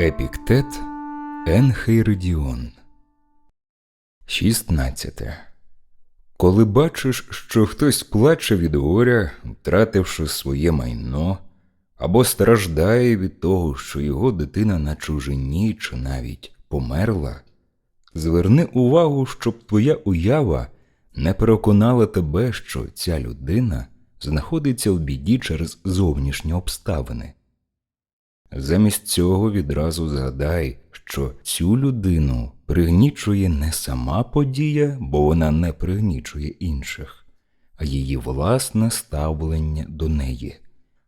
Епіктет Енхейридіон 16. Коли бачиш, що хтось плаче від горя, втративши своє майно, або страждає від того, що його дитина на чужині чи навіть померла, зверни увагу, щоб твоя уява не переконала тебе, що ця людина знаходиться в біді через зовнішні обставини. Замість цього відразу згадай, що цю людину пригнічує не сама подія, бо вона не пригнічує інших, а її власне ставлення до неї.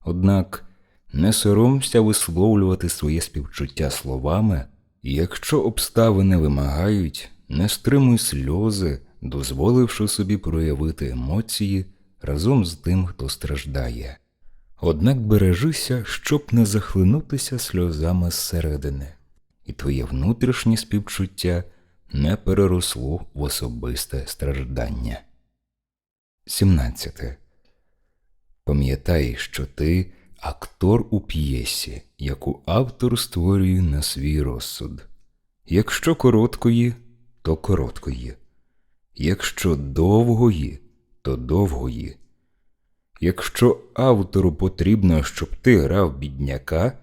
Однак не соромся висловлювати своє співчуття словами, і якщо обставини вимагають, не стримуй сльози, дозволивши собі проявити емоції разом з тим, хто страждає. Однак бережися, щоб не захлинутися сльозами зсередини, і твоє внутрішнє співчуття не переросло в особисте страждання. 17. Пам'ятай, що ти актор у п'єсі, яку автор створює на свій розсуд. Якщо короткої, то короткої, якщо довгої, то довгої. Якщо автору потрібно, щоб ти грав бідняка,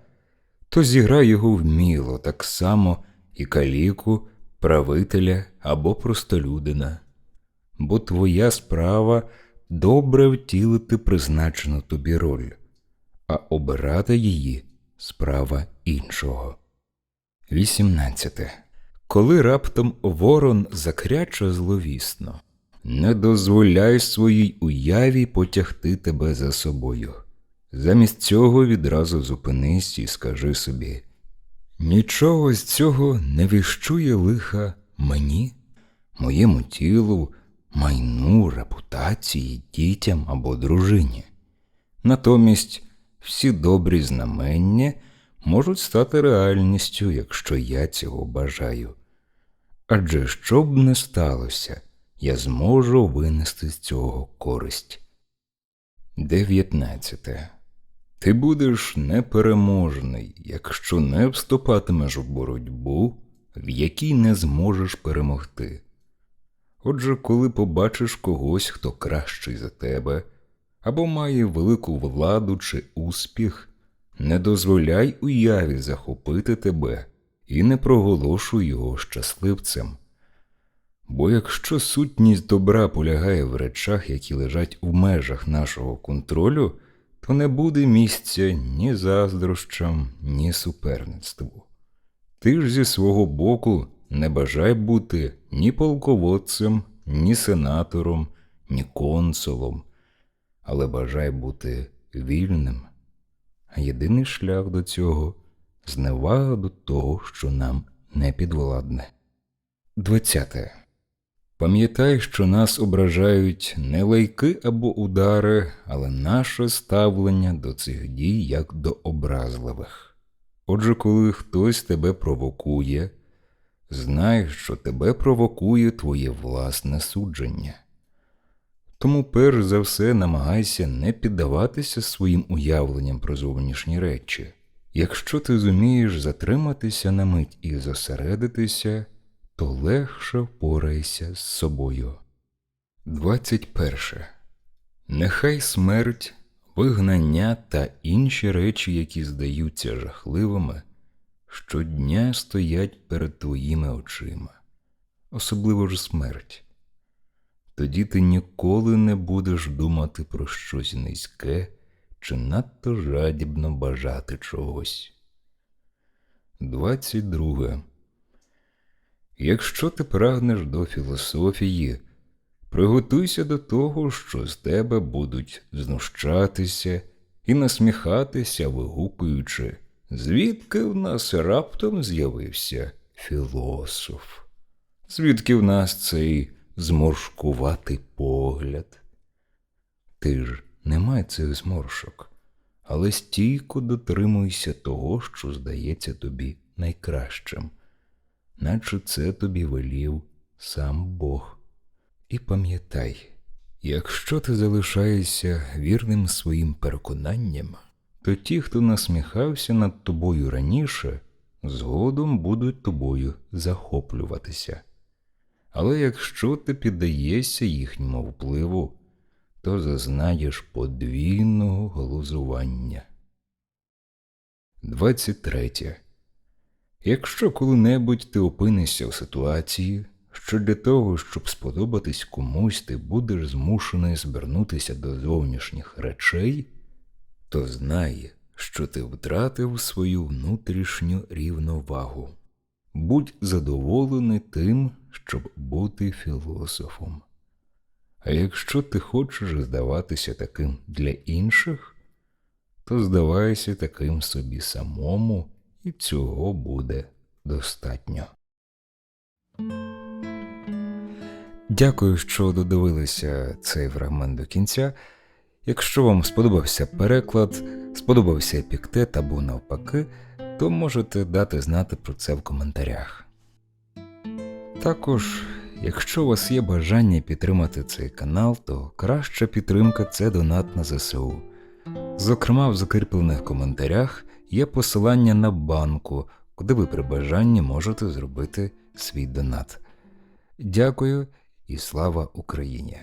то зіграй його вміло, так само і каліку, правителя або простолюдина. Бо твоя справа добре втілити призначену тобі роль, а обирати її справа іншого. 18. Коли раптом ворон закряче зловісно, не дозволяй своїй уяві потягти тебе за собою. Замість цього відразу зупинись і скажи собі нічого з цього не віщує лиха мені, моєму тілу, майну, репутації, дітям або дружині. Натомість всі добрі знамення можуть стати реальністю, якщо я цього бажаю. Адже що б не сталося, я зможу винести з цього користь. 19. Ти будеш непереможний, якщо не вступатимеш в боротьбу, в якій не зможеш перемогти. Отже, коли побачиш когось, хто кращий за тебе, або має велику владу чи успіх, не дозволяй уяві захопити тебе і не проголошуй його щасливцем. Бо якщо сутність добра полягає в речах, які лежать в межах нашого контролю, то не буде місця ні заздрощам, ні суперництву. Ти ж зі свого боку не бажай бути ні полководцем, ні сенатором, ні консулом, але бажай бути вільним. А єдиний шлях до цього зневага до того, що нам не підвладне. 20. Пам'ятай, що нас ображають не лайки або удари, але наше ставлення до цих дій як до образливих. Отже, коли хтось тебе провокує, знай, що тебе провокує твоє власне судження. Тому перш за все намагайся не піддаватися своїм уявленням про зовнішні речі. Якщо ти зумієш затриматися на мить і зосередитися, то легше впорайся з собою. 21. Нехай смерть, вигнання та інші речі, які здаються жахливими, щодня стоять перед твоїми очима, особливо ж смерть. Тоді ти ніколи не будеш думати про щось низьке чи надто жадібно бажати чогось. 22. Якщо ти прагнеш до філософії, приготуйся до того, що з тебе будуть знущатися і насміхатися, вигукуючи, звідки в нас раптом з'явився філософ, звідки в нас цей зморшкуватий погляд. Ти ж не май цих зморшок, але стійко дотримуйся того, що здається тобі найкращим наче це тобі велів сам Бог. І пам'ятай, якщо ти залишаєшся вірним своїм переконанням, то ті, хто насміхався над тобою раніше, згодом будуть тобою захоплюватися. Але якщо ти піддаєшся їхньому впливу, то зазнаєш подвійного глузування. 23. Якщо коли-небудь ти опинишся в ситуації, що для того, щоб сподобатись комусь, ти будеш змушений звернутися до зовнішніх речей, то знай, що ти втратив свою внутрішню рівновагу. Будь задоволений тим, щоб бути філософом. А якщо ти хочеш здаватися таким для інших, то здавайся таким собі самому, і цього буде достатньо. Дякую, що додивилися цей фрагмент до кінця. Якщо вам сподобався переклад, сподобався епіктет або навпаки, то можете дати знати про це в коментарях. Також, якщо у вас є бажання підтримати цей канал, то краща підтримка це донат на ЗСУ. Зокрема, в закріплених коментарях є посилання на банку, куди ви при бажанні можете зробити свій донат. Дякую і слава Україні!